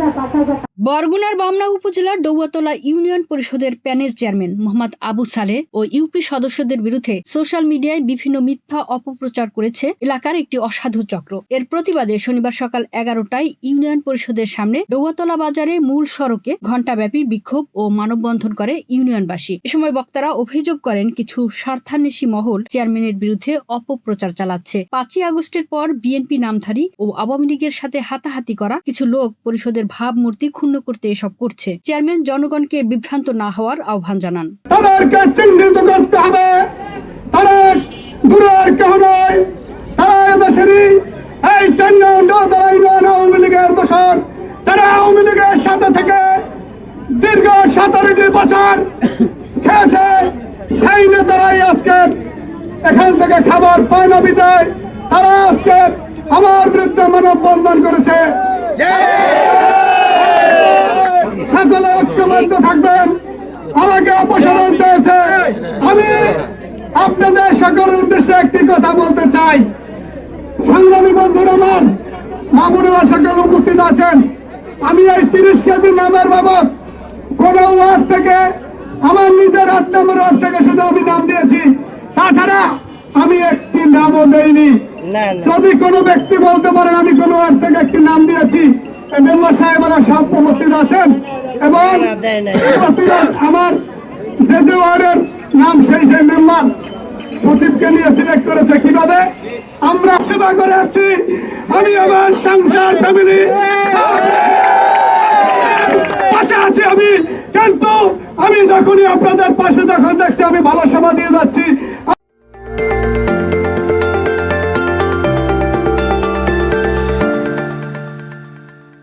再发再再发 বরগুনার বামনা উপজেলার ডৌয়াতলা ইউনিয়ন পরিষদের প্যানেল চেয়ারম্যান মোহাম্মদ আবু সালে ও ইউপি সদস্যদের বিরুদ্ধে সোশ্যাল মিডিয়ায় বিভিন্ন মিথ্যা অপপ্রচার করেছে এলাকার একটি অসাধু চক্র। এর প্রতিবাদে শনিবার সকাল এগারোটায় ইউনিয়ন পরিষদের সামনে ডৌয়াতলা বাজারে মূল সড়কে ঘণ্টাব্যাপী বিক্ষোভ ও মানববন্ধন করে ইউনিয়নবাসী। এ সময় বক্তারা অভিযোগ করেন, কিছু স্বার্থান্বেষী মহল চেয়ারম্যানের বিরুদ্ধে অপপ্রচার চালাচ্ছে। পাঁচই আগস্টের পর বিএনপি নামধারী ও আওয়ামী লীগের সাথে হাতাহাতি করা কিছু লোক পরিষদের ভাবমূর্তি ক্ষুণ্ণ করতে এসব করছে। চেয়ারম্যান জনগণকে বিভ্রান্ত না হওয়ার আহ্বান জানান। তাদেরকে চিহ্নিত করতে হবে। তারা দূরের কেউ নয়। তারা এদেশেরই এই আওয়ামী লীগের দোষর। তারা আওয়ামী লীগের সাথে থেকে দীর্ঘ সতেরোটি বছর খেয়েছে, সেই নেতারাই আজকে এখান থেকে খাবার পায় না বিদায়। তারা আজকে আমার বিরুদ্ধে মানববন্ধন করেছে সকলে ঐক্যবদ্ধ থাকবেন আমাকে অপসারণ চেয়েছে আমি আপনাদের সকলের উদ্দেশ্যে একটি কথা বলতে চাই। সংগ্রামী বন্ধুরা আমার মামুনেরা সকল উপস্থিত আছেন। আমি এই তিরিশ কেজি নামের বাবদ কোন ওয়ার্ড থেকে আমার নিজের আট নম্বর ওয়ার্ড থেকে শুধু আমি নাম দিয়েছি। তাছাড়া আমি একটি নামও দেইনি। যদি কোনো ব্যক্তি বলতে পারেন আমি কোনো ওয়ার্ড থেকে একটি নাম দিয়েছি। মেম্বার সাহেবরা সব উপস্থিত আছেন এবং আমার যে যে ওয়ার্ডের নাম সেই সেই মেম্বার সচিবকে নিয়ে সিলেক্ট করেছে কীভাবে? আমরা সেবা করে আছি আমি আমার সংসার ফ্যামিলি পাশে আছি আমি। কিন্তু আমি যখনই আপনাদের পাশে যখন দেখছি, আমি ভালো সেবা দিয়ে